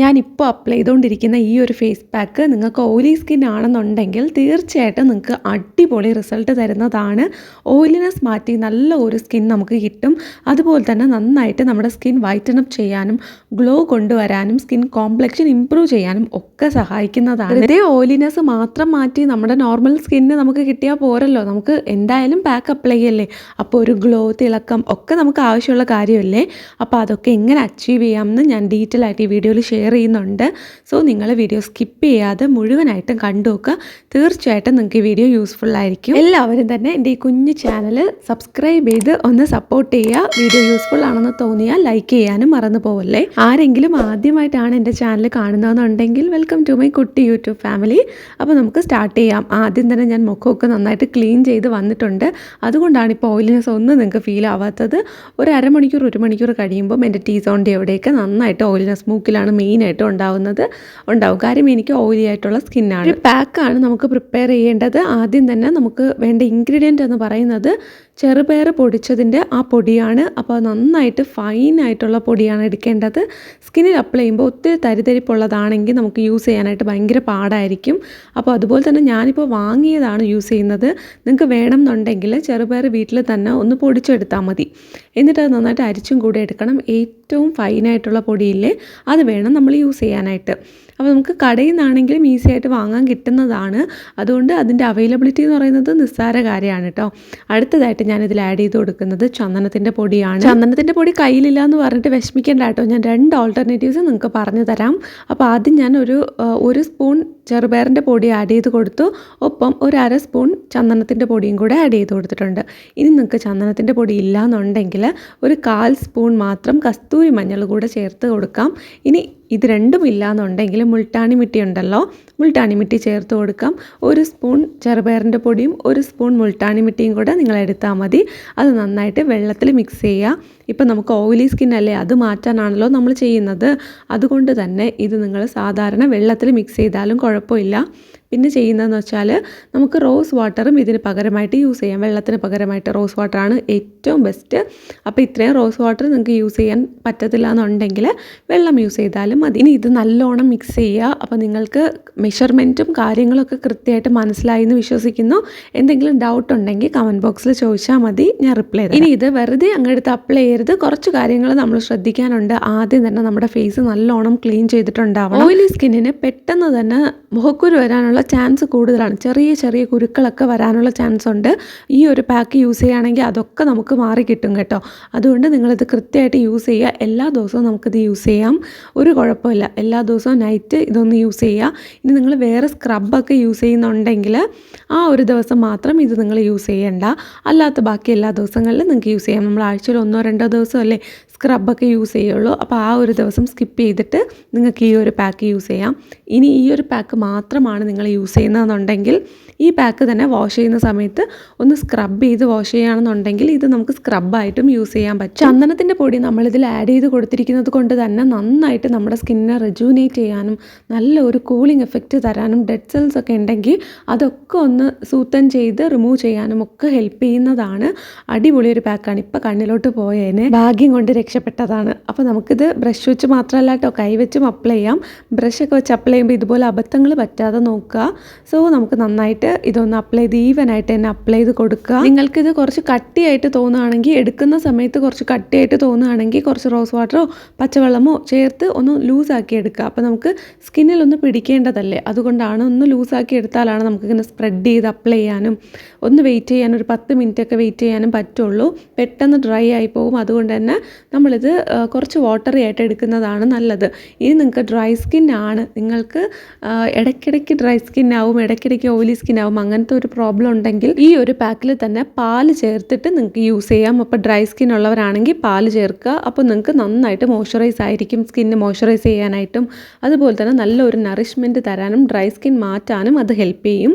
ഞാനിപ്പോൾ അപ്ലൈ ചെയ്തുകൊണ്ടിരിക്കുന്ന ഈ ഒരു ഫേസ് പാക്ക് നിങ്ങൾക്ക് ഓയിലി സ്കിൻ ആണെന്നുണ്ടെങ്കിൽ തീർച്ചയായിട്ടും നിങ്ങൾക്ക് അടിപൊളി റിസൾട്ട് തരുന്നതാണ്. ഓയിലിനെസ് മാറ്റി നല്ല ഒരു സ്കിൻ നമുക്ക് കിട്ടും. അതുപോലെ തന്നെ നന്നായിട്ട് നമ്മുടെ സ്കിൻ വൈറ്റൻ അപ്പ് ചെയ്യാനും ഗ്ലോ കൊണ്ടുവരാനും സ്കിൻ കോംപ്ലക്ഷൻ ഇമ്പ്രൂവ് ചെയ്യാനും ഒക്കെ സഹായിക്കുന്നതാണ്. ഇതേ ഓയിലിനെസ് മാത്രം മാറ്റി നമ്മുടെ നോർമൽ സ്കിന്ന് നമുക്ക് കിട്ടിയാൽ പോരല്ലോ. നമുക്ക് എന്തായാലും പാക്ക് അപ്ലൈ ചെയ്യല്ലേ? അപ്പോൾ ഒരു ഗ്ലോ തിളക്കം ഒക്കെ നമുക്ക് ആവശ്യമുള്ള കാര്യമല്ലേ? അപ്പോൾ അതൊക്കെ എങ്ങനെ അച്ചീവ് ചെയ്യാമെന്ന് ഞാൻ ഡീറ്റെയിൽ ആയിട്ട് ഈ വീഡിയോയിൽ ഷെയർ ചെയ്യുന്നുണ്ട്. സോ നിങ്ങൾ വീഡിയോ സ്കിപ്പ് ചെയ്യാതെ മുഴുവനായിട്ടും കണ്ടു നോക്കുക തീർച്ചയായിട്ടും നിങ്ങൾക്ക് ഈ വീഡിയോ യൂസ്ഫുൾ ആയിരിക്കും. എല്ലാവരും തന്നെ എന്റെ ഈ കുഞ്ഞു ചാനൽ സബ്സ്ക്രൈബ് ചെയ്ത് ഒന്ന് സപ്പോർട്ട് ചെയ്യുക. വീഡിയോ യൂസ്ഫുൾ ആണെന്ന് തോന്നിയാൽ ലൈക്ക് ചെയ്യാനും മറന്നു പോവല്ലേ? ആരെങ്കിലും ആദ്യമായിട്ടാണ് എന്റെ ചാനൽ കാണുന്നതെന്നുണ്ടെങ്കിൽ വെൽക്കം ടു മൈ കുട്ടി യൂട്യൂബ് ഫാമിലി അപ്പോൾ നമുക്ക് സ്റ്റാർട്ട് ചെയ്യാം. ആദ്യം തന്നെ ഞാൻ മുഖമൊക്കെ നന്നായിട്ട് ക്ലീൻ ചെയ്ത് വന്നിട്ടുണ്ട്. അതുകൊണ്ടാണ് ഇപ്പോൾ ഓയിലിനെസ് ഒന്നും നിങ്ങൾക്ക് ഫീൽ ആവാത്തത്. ഒരു അരമണിക്കൂർ ഒരു മണിക്കൂർ കഴിയുമ്പം എന്റെ ടീ സോണിന്റെ എവിടെയൊക്കെ നന്നായിട്ട് ഓയിലിനെസ് മൂക്കിലാണ് മെയിനായിട്ട് ഉണ്ടാവുന്നത് ഉണ്ടാവും. കാര്യം എനിക്ക് ഓയിലി ആയിട്ടുള്ള സ്കിന്നാണ്. ഒരു പാക്കാണ് നമുക്ക് പ്രിപ്പയർ ചെയ്യേണ്ടത്. ആദ്യം തന്നെ നമുക്ക് വേണ്ട ഇൻഗ്രീഡിയന്റ് എന്ന് പറയുന്നത് ചെറുപയർ പൊടിച്ചതിന്റെ ആ പൊടിയാണ്. അപ്പോൾ നന്നായിട്ട് ഫൈനായിട്ടുള്ള പൊടിയാണ് എടുക്കേണ്ടത്. സ്കിന്നിൽ അപ്ലൈ ചെയ്യുമ്പോൾ ഒത്തിരി തരിതരിപ്പുള്ളതാണെങ്കിൽ നമുക്ക് യൂസ് ചെയ്യാനായിട്ട് ഭയങ്കര പാടായിരിക്കും. അപ്പോൾ അതുപോലെ തന്നെ ഞാനിപ്പോൾ വാങ്ങിയതാണ് യൂസ് ചെയ്യുന്നത്. നിങ്ങൾക്ക് വേണം എന്നുണ്ടെങ്കിൽ ചെറുപയർ വീട്ടിൽ തന്നെ ഒന്ന് പൊടിച്ചെടുത്താൽ മതി. എന്നിട്ട് അത് നന്നായിട്ട് അരിച്ചും കൂടെ എടുക്കണം. ഏറ്റവും ഫൈനായിട്ടുള്ള പൊടിയില്ലേ അത് വേണം നമ്മൾ യൂസ് ചെയ്യാനായിട്ട്. അപ്പോൾ നമുക്ക് കടയിൽ നിന്നാണെങ്കിലും ഈസി ആയിട്ട് വാങ്ങാൻ കിട്ടുന്നതാണ്. അതുകൊണ്ട് അതിന്റെ അവൈലബിലിറ്റി എന്ന് പറയുന്നത് നിസ്സാര കാര്യമാണ് കേട്ടോ. അടുത്തതായിട്ട് ഞാൻ ഞാനിതിൽ ആഡ് ചെയ്ത് കൊടുക്കുന്നത് ചന്ദനത്തിന്റെ പൊടിയാണ്. ചന്ദനത്തിന്റെ പൊടി കയ്യിലില്ല എന്ന് പറഞ്ഞിട്ട് വിഷമിക്കേണ്ട കേട്ടോ. ഞാൻ രണ്ട് ഓൾട്ടർനേറ്റീവ്സ് നിങ്ങൾക്ക് പറഞ്ഞു തരാം. അപ്പോൾ ആദ്യം ഞാൻ ഒരു ഒരു സ്പൂൺ ചെറുപയറിന്റെ പൊടി ആഡ് ചെയ്ത് കൊടുത്തു. ഒപ്പം ഒരു അര സ്പൂൺ ചന്ദനത്തിന്റെ പൊടിയും കൂടെ ആഡ് ചെയ്ത് കൊടുത്തിട്ടുണ്ട്. ഇനി നിങ്ങൾക്ക് ചന്ദനത്തിന്റെ പൊടി ഇല്ല എന്നുണ്ടെങ്കിൽ ഒരു കാൽ സ്പൂൺ മാത്രം കസ്തൂരി മഞ്ഞൾ കൂടെ ചേർത്ത് കൊടുക്കാം. ഇനി ഇത് രണ്ടും ഇല്ല എന്നുണ്ടെങ്കിൽ മുൾട്ടാണി മിട്ടി ഉണ്ടല്ലോ. മുൾട്ടാണി മിട്ടി ചേർത്ത് കൊടുക്കാം. ഒരു സ്പൂൺ ചെറുപയറിന്റെ പൊടിയും ഒരു സ്പൂൺ മുൾട്ടാണി മിട്ടിയും കൂടെ നിങ്ങൾ എടുത്താൽ മതി. അത് നന്നായിട്ട് വെള്ളത്തിൽ മിക്സ് ചെയ്യുക. ഇപ്പം നമുക്ക് ഓയിലി സ്കിൻ അല്ലേ അത് മാറ്റാനാണല്ലോ നമ്മൾ ചെയ്യുന്നത്. അതുകൊണ്ട് തന്നെ ഇത് നിങ്ങൾ സാധാരണ വെള്ളത്തിൽ മിക്സ് ചെയ്താലും കുഴപ്പമില്ല. പിന്നെ ചെയ്യുന്നതെന്ന് വെച്ചാൽ നമുക്ക് റോസ് വാട്ടറും ഇതിന് പകരമായിട്ട് യൂസ് ചെയ്യാം. വെള്ളത്തിന് പകരമായിട്ട് റോസ് വാട്ടറാണ് ഏറ്റവും ബെസ്റ്റ് അപ്പോൾ ഇത്രയും റോസ് വാട്ടർ നിങ്ങൾക്ക് യൂസ് ചെയ്യാൻ പറ്റത്തില്ല എന്നുണ്ടെങ്കിൽ വെള്ളം യൂസ് ചെയ്താലും മതി. ഇനി ഇത് നല്ലോണം മിക്സ് ചെയ്യുക. അപ്പോൾ നിങ്ങൾക്ക് മെഷർമെന്റും കാര്യങ്ങളൊക്കെ കൃത്യമായിട്ട് മനസ്സിലായി എന്ന് വിശ്വസിക്കുന്നു. എന്തെങ്കിലും ഡൗട്ട് ഉണ്ടെങ്കിൽ കമന്റ് ബോക്സിൽ ചോദിച്ചാൽ മതി. ഞാൻ റിപ്ലൈ ചെയ്യാം ഇനി ഇത് വെറുതെ അങ്ങെടുത്ത് അപ്ലൈ ചെയ്യരുത്. കുറച്ച് കാര്യങ്ങൾ നമ്മൾ ശ്രദ്ധിക്കാനുണ്ട്. ആദ്യം തന്നെ നമ്മുടെ ഫേസ് നല്ലോണം ക്ലീൻ ചെയ്തിട്ടുണ്ടാവണം. ഓയിലി സ്കിന്നിന് പെട്ടെന്ന് തന്നെ മുഖക്കുരു വരാനുള്ള ചാൻസ് കൂടുതലാണ്. ചെറിയ ചെറിയ കുരുക്കളൊക്കെ വരാനുള്ള ചാൻസ് ഉണ്ട്. ഈ ഒരു പാക്ക് യൂസ് ചെയ്യുകയാണെങ്കിൽ അതൊക്കെ നമുക്ക് മാറി കിട്ടും കേട്ടോ. അതുകൊണ്ട് നിങ്ങളിത് കൃത്യമായിട്ട് യൂസ് ചെയ്യുക. എല്ലാ ദിവസവും നമുക്കിത് യൂസ് ചെയ്യാം. ഒരു കുഴപ്പമില്ല. എല്ലാ ദിവസവും നൈറ്റ് ഇതൊന്ന് യൂസ് ചെയ്യുക. ഇനി നിങ്ങൾ വേറെ സ്ക്രബൊക്കെ യൂസ് ചെയ്യുന്നുണ്ടെങ്കിൽ ആ ഒരു ദിവസം മാത്രം ഇത് നിങ്ങൾ യൂസ് ചെയ്യേണ്ട. അല്ലാത്ത ബാക്കി എല്ലാ ദിവസങ്ങളിലും നിങ്ങൾക്ക് യൂസ് ചെയ്യാം. നമ്മൾ ആഴ്ചയിൽ ഒന്നോ രണ്ടോ ദിവസമല്ലേ സ്ക്രബൊക്കെ യൂസ് ചെയ്യുള്ളൂ. അപ്പോൾ ആ ഒരു ദിവസം സ്കിപ്പ് ചെയ്തിട്ട് നിങ്ങൾക്ക് ഈ ഒരു പാക്ക് യൂസ് ചെയ്യാം. ഇനി ഈ ഒരു പാക്ക് മാത്രമാണ് നിങ്ങൾ യൂസ് ചെയ്യുന്നതെന്നുണ്ടെങ്കിൽ ഈ പാക്ക് തന്നെ വാഷ് ചെയ്യുന്ന സമയത്ത് ഒന്ന് സ്ക്രബ് ചെയ്ത് വാഷ് ചെയ്യുകയാണെന്നുണ്ടെങ്കിൽ ഇത് നമുക്ക് സ്ക്രബായിട്ടും യൂസ് ചെയ്യാൻ പറ്റും. ചന്ദനത്തിന്റെ പൊടി നമ്മളിതിൽ ആഡ് ചെയ്ത് കൊടുത്തിരിക്കുന്നത് കൊണ്ട് തന്നെ നന്നായിട്ട് നമ്മുടെ സ്കിന്നെ റെജൂനേറ്റ് ചെയ്യാനും നല്ല ഒരു കൂളിംഗ് എഫക്റ്റ് തരാനും ഡെഡ് സെൽസ് ഒക്കെ ഉണ്ടെങ്കിൽ അതൊക്കെ ഒന്ന് സൂത്തൻ ചെയ്ത് റിമൂവ് ചെയ്യാനും ഒക്കെ ഹെൽപ്പ് ചെയ്യുന്നതാണ്. അടിപൊളി ഒരു പാക്കാണ് ഇപ്പോൾ കണ്ണിലോട്ട് പോയേനെ. ഭാഗ്യം കൊണ്ട് രക്ഷപ്പെട്ടതാണ്. അപ്പോൾ നമുക്കിത് ബ്രഷ് വെച്ച് മാത്രമല്ല കേട്ടോ കൈവച്ചും അപ്ലൈ ചെയ്യാം. ബ്രഷൊക്കെ വെച്ച് അപ്ലൈ ചെയ്യുമ്പോൾ ഇതുപോലെ അബദ്ധങ്ങൾ പറ്റാതെ നോക്കുക. സോ നമുക്ക് നന്നായിട്ട് ഇതൊന്ന് അപ്ലൈ ചെയ്ത് ഈവനായിട്ട് തന്നെ അപ്ലൈ ചെയ്ത് കൊടുക്കുക. നിങ്ങൾക്കിത് കുറച്ച് കട്ടിയായിട്ട് തോന്നുകയാണെങ്കിൽ എടുക്കുന്ന സമയത്ത് കുറച്ച് കട്ടിയായിട്ട് തോന്നുകയാണെങ്കിൽ കുറച്ച് റോസ് വാട്ടറോ പച്ചവെള്ളമോ ചേർത്ത് ഒന്ന് ലൂസാക്കി എടുക്കുക. അപ്പോൾ നമുക്ക് സ്കിന്നിൽ ഒന്ന് പിടിക്കേണ്ടതല്ലേ? അതുകൊണ്ടാണ് ഒന്ന് ലൂസാക്കി എടുത്താലാണ് നമുക്കിങ്ങനെ സ്പ്രെഡ് ചെയ്ത് അപ്ലൈ ചെയ്യാനും ഒന്ന് വെയിറ്റ് ചെയ്യാൻ ഒരു പത്ത് മിനിറ്റ് ഒക്കെ വെയിറ്റ് ചെയ്യാനും പറ്റുള്ളൂ. പെട്ടെന്ന് ഡ്രൈ ആയി പോകും. അതുകൊണ്ട് തന്നെ നമ്മളിത് കുറച്ച് വാട്ടറി ആയിട്ട് എടുക്കുന്നതാണ് നല്ലത്. ഇനി നിങ്ങൾക്ക് ഡ്രൈ സ്കിൻ ആണ്. നിങ്ങൾക്ക് ഇടയ്ക്കിടയ്ക്ക് ഡ്രൈ സ്കിൻ ആവും ഇടയ്ക്കിടയ്ക്ക് ഓയിലി സ്കിൻ ആവും അങ്ങനത്തെ ഒരു പ്രോബ്ലം ഉണ്ടെങ്കിൽ ഈ ഒരു പാക്കിൽ തന്നെ പാൽ ചേർത്തിട്ട് നിങ്ങൾക്ക് യൂസ് ചെയ്യാം. അപ്പോൾ ഡ്രൈ സ്കിൻ ഉള്ളവരാണെങ്കിൽ പാൽ ചേർക്കുക. അപ്പോൾ നിങ്ങൾക്ക് നന്നായിട്ട് മോയ്സ്ചറൈസ് ആയിരിക്കും. സ്കിന്ന് മോയ്സ്ചറൈസ് ചെയ്യാനായിട്ടും അതുപോലെ തന്നെ നല്ലൊരു നറിഷ്മെന്റ് തരാനും ഡ്രൈ സ്കിൻ മാറ്റാനും അത് ഹെൽപ്പ് ചെയ്യും.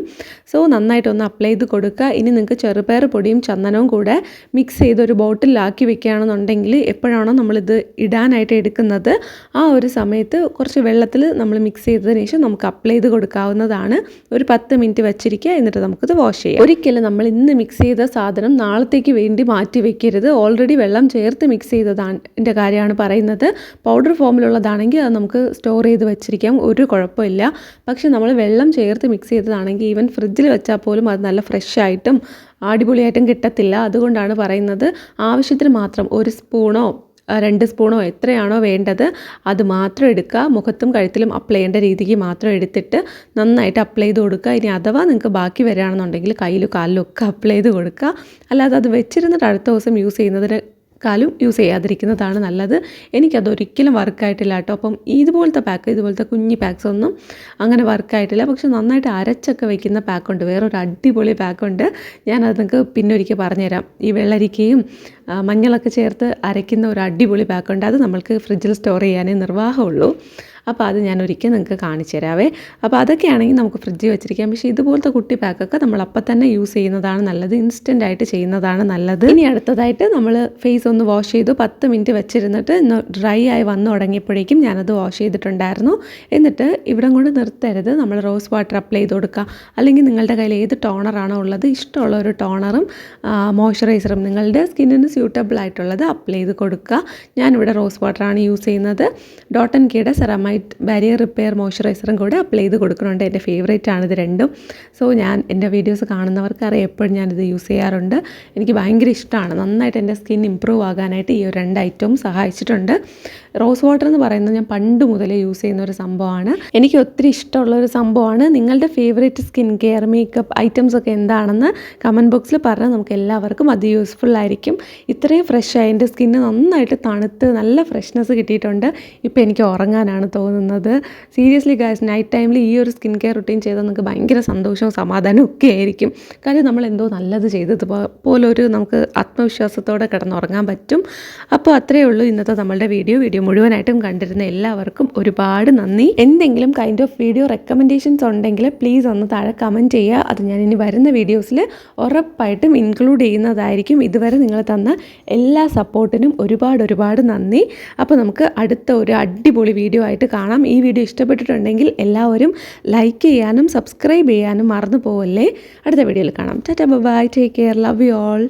സോ നന്നായിട്ടൊന്ന് അപ്ലൈ ചെയ്ത് കൊടുക്കുക. ഇനി നിങ്ങൾക്ക് ചെറുപയർ പൊടിയും ചന്ദനവും കൂടെ മിക്സ് ചെയ്ത് ഒരു ബോട്ടിലാക്കി വെക്കുകയാണെന്നുണ്ടെങ്കിൽ എപ്പോഴാണോ നമ്മളിത് ഇടാനായിട്ട് എടുക്കുന്നത് ആ ഒരു സമയത്ത് കുറച്ച് വെള്ളത്തിൽ നമ്മൾ മിക്സ് ചെയ്തതിന് ശേഷം നമുക്ക് അപ്ലൈ ചെയ്ത് കൊടുക്കാവുന്നതാണ്. ഒരു പത്ത് മിനിറ്റ് വെച്ചിരിക്കും വെച്ചിരിക്കുക എന്നിട്ട് നമുക്കിത് വാഷ് ചെയ്യാം. ഒരിക്കലും നമ്മൾ ഇന്ന് മിക്സ് ചെയ്ത സാധനം നാളത്തേക്ക് വേണ്ടി മാറ്റി വെക്കരുത്. ഓൾറെഡി വെള്ളം ചേർത്ത് മിക്സ് ചെയ്തതാണ് എന്റെ കാര്യമാണ് പറയുന്നത്. പൗഡർ ഫോമിലുള്ളതാണെങ്കിൽ അത് നമുക്ക് സ്റ്റോർ ചെയ്ത് വെച്ചിരിക്കാം. ഒരു കുഴപ്പമില്ല. പക്ഷെ നമ്മൾ വെള്ളം ചേർത്ത് മിക്സ് ചെയ്തതാണെങ്കിൽ ഈവൻ ഫ്രിഡ്ജിൽ വെച്ചാൽ പോലും അത് നല്ല ഫ്രഷ് ആയിട്ടും അടിപൊളിയായിട്ടും കിട്ടത്തില്ല. അതുകൊണ്ടാണ് പറയുന്നത്. ആവശ്യത്തിന് മാത്രം ഒരു സ്പൂണോ രണ്ട് സ്പൂണോ എത്രയാണോ വേണ്ടത് അത് മാത്രം എടുക്കുക. മുഖത്തും കഴുത്തിലും അപ്ലൈ ചെയ്യേണ്ട രീതിക്ക് മാത്രം എടുത്തിട്ട് നന്നായിട്ട് അപ്ലൈ ചെയ്ത് കൊടുക്കുക. ഇനി അഥവാ നിങ്ങൾക്ക് ബാക്കി വരികയാണെന്നുണ്ടെങ്കിൽ കയ്യിലും കാലിലും ഒക്കെ അപ്ലൈ ചെയ്ത് കൊടുക്കുക. അല്ലാതെ അത് വെച്ചിരുന്നിട്ട് അടുത്ത ദിവസം യൂസ് ചെയ്യുന്നതിന് കാലും യൂസ് ചെയ്യാതിരിക്കുന്നതാണ് നല്ലത്. എനിക്കതൊരിക്കലും വർക്കായിട്ടില്ല കേട്ടോ അപ്പം ഇതുപോലത്തെ പാക്ക് ഇതുപോലത്തെ കുഞ്ഞി പാക്സ് ഒന്നും അങ്ങനെ വർക്കായിട്ടില്ല പക്ഷെ നന്നായിട്ട് അരച്ചൊക്കെ വെക്കുന്ന പാക്കുണ്ട് വേറൊരു അടിപൊളി പാക്കുണ്ട് ഞാനത് നിങ്ങൾക്ക് പിന്നെ ഒരിക്കൽ പറഞ്ഞുതരാം. ഈ വെള്ളരിക്കയും മഞ്ഞളൊക്കെ ചേർത്ത് അരയ്ക്കുന്ന ഒരു അടിപൊളി പാക്കുണ്ട് അത് നമ്മൾക്ക് ഫ്രിഡ്ജിൽ സ്റ്റോർ ചെയ്യാനേ നിർവാഹമുള്ളൂ. അപ്പോൾ അത് ഞാൻ ഒരിക്കൽ നിങ്ങൾക്ക് കാണിച്ചു തരാവേ. അപ്പോൾ അതൊക്കെയാണെങ്കിൽ നമുക്ക് ഫ്രിഡ്ജിൽ വെച്ചിരിക്കാം. പക്ഷേ ഇതുപോലത്തെ കുട്ടി പാക്കൊക്കെ നമ്മൾ അപ്പം തന്നെ യൂസ് ചെയ്യുന്നതാണ് നല്ലത്. ഇൻസ്റ്റന്റ് ആയിട്ട് ചെയ്യുന്നതാണ് നല്ലത്. ഇനി അടുത്തതായിട്ട് നമ്മൾ ഫേസ് ഒന്ന് വാഷ് ചെയ്തു. പത്ത് മിനിറ്റ് വെച്ചിരുന്നിട്ട് ഡ്രൈ ആയി വന്നു തുടങ്ങിയപ്പോഴേക്കും ഞാനത് വാഷ് ചെയ്തിട്ടുണ്ടായിരുന്നു. എന്നിട്ട് ഇവിടം കൊണ്ട് നിർത്തരുത്. നമ്മൾ റോസ് വാട്ടർ അപ്ലൈ ചെയ്ത് കൊടുക്കുക. അല്ലെങ്കിൽ നിങ്ങളുടെ കയ്യിൽ ഏത് ടോണറാണോ ഉള്ളത് ഇഷ്ടമുള്ള ഒരു ടോണറും മോയ്സ്ചറൈസറും നിങ്ങളുടെ സ്കിന്നിന് സ്യൂട്ടബിൾ ആയിട്ടുള്ളത് അപ്ലൈ ചെയ്ത് കൊടുക്കുക. ഞാനിവിടെ റോസ് വാട്ടറാണ് യൂസ് ചെയ്യുന്നത്. ഡോട്ട് ആൻഡ് കെയുടെ സെറമൈറ്റ് ബാരിയർ റിപ്പയർ മോയ്സ്ചറൈസറും കൂടെ അപ്ലൈ ചെയ്ത് കൊടുക്കുന്നുണ്ട് എന്റെ ഫേവറേറ്റ് ആണ് ഇത് രണ്ടും. സോ ഞാൻ എന്റെ വീഡിയോസ് കാണുന്നവർക്ക് അറിയാം എപ്പോഴും ഞാനിത് യൂസ് ചെയ്യാറുണ്ട്. എനിക്ക് ഭയങ്കര ഇഷ്ടമാണ് നന്നായിട്ട് എന്റെ സ്കിൻ ഇമ്പ്രൂവ് ആകാനായിട്ട് ഈ ഒരു രണ്ട് ഐറ്റവും സഹായിച്ചിട്ടുണ്ട്. റോസ് വാട്ടർ എന്ന് പറയുന്നത് ഞാൻ പണ്ട് മുതലേ യൂസ് ചെയ്യുന്ന ഒരു സംഭവമാണ്. എനിക്ക് ഒത്തിരി ഇഷ്ടമുള്ള ഒരു സംഭവമാണ്. നിങ്ങളുടെ favourite skin care makeup items ഒക്കെ എന്താണെന്ന് കമന്റ് ബോക്സിൽ പറഞ്ഞാൽ നമുക്ക് എല്ലാവർക്കും അത് യൂസ്ഫുൾ ആയിരിക്കും. ഇത്രയും ഫ്രഷ് ആയി എന്റെ സ്കിന്ന് നന്നായിട്ട് തണുത്ത് നല്ല ഫ്രഷ്നെസ് കിട്ടിയിട്ടുണ്ട്. ഇപ്പോൾ എനിക്ക് ഉറങ്ങാനാണ് തോന്നുന്നത്. സീരിയസ്ലി ഗായ്സ് നൈറ്റ് ടൈമിൽ ഈ ഒരു സ്കിൻ കെയർ റുട്ടീൻ ചെയ്താൽ നമുക്ക് ഭയങ്കര സന്തോഷവും സമാധാനവും ഒക്കെ ആയിരിക്കും. കാര്യം നമ്മൾ എന്തോ നല്ലത് ചെയ്തത് പോലൊരു പോലെ ഒരു നമുക്ക് ആത്മവിശ്വാസത്തോടെ കിടന്നുറങ്ങാൻ പറ്റും. അപ്പോൾ അത്രയേ ഉള്ളൂ ഇന്നത്തെ നമ്മളുടെ വീഡിയോ വീഡിയോ മുഴുവനായിട്ടും കണ്ടിരുന്ന എല്ലാവർക്കും ഒരുപാട് നന്ദി. എന്തെങ്കിലും കൈൻഡ് ഓഫ് വീഡിയോ റെക്കമെൻഡേഷൻസ് ഉണ്ടെങ്കിൽ പ്ലീസ് ഒന്ന് താഴെ കമന്റ് ചെയ്യുക. അത് ഞാൻ ഇനി വരുന്ന വീഡിയോസിൽ ഉറപ്പായിട്ടും ഇൻക്ലൂഡ് ചെയ്യുന്നതായിരിക്കും. ഇതുവരെ നിങ്ങൾ തന്ന എല്ലാ സപ്പോർട്ടിനും ഒരുപാട് ഒരുപാട് നന്ദി. അപ്പോൾ നമുക്ക് അടുത്ത ഒരു അടിപൊളി വീഡിയോ ആയിട്ട് കാണാം. ഈ വീഡിയോ ഇഷ്ടപ്പെട്ടിട്ടുണ്ടെങ്കിൽ എല്ലാവരും ലൈക്ക് ചെയ്യാനും സബ്സ്ക്രൈബ് ചെയ്യാനും മറന്നു പോവല്ലേ. അടുത്ത വീഡിയോയിൽ കാണാം. Tata bye take care love you all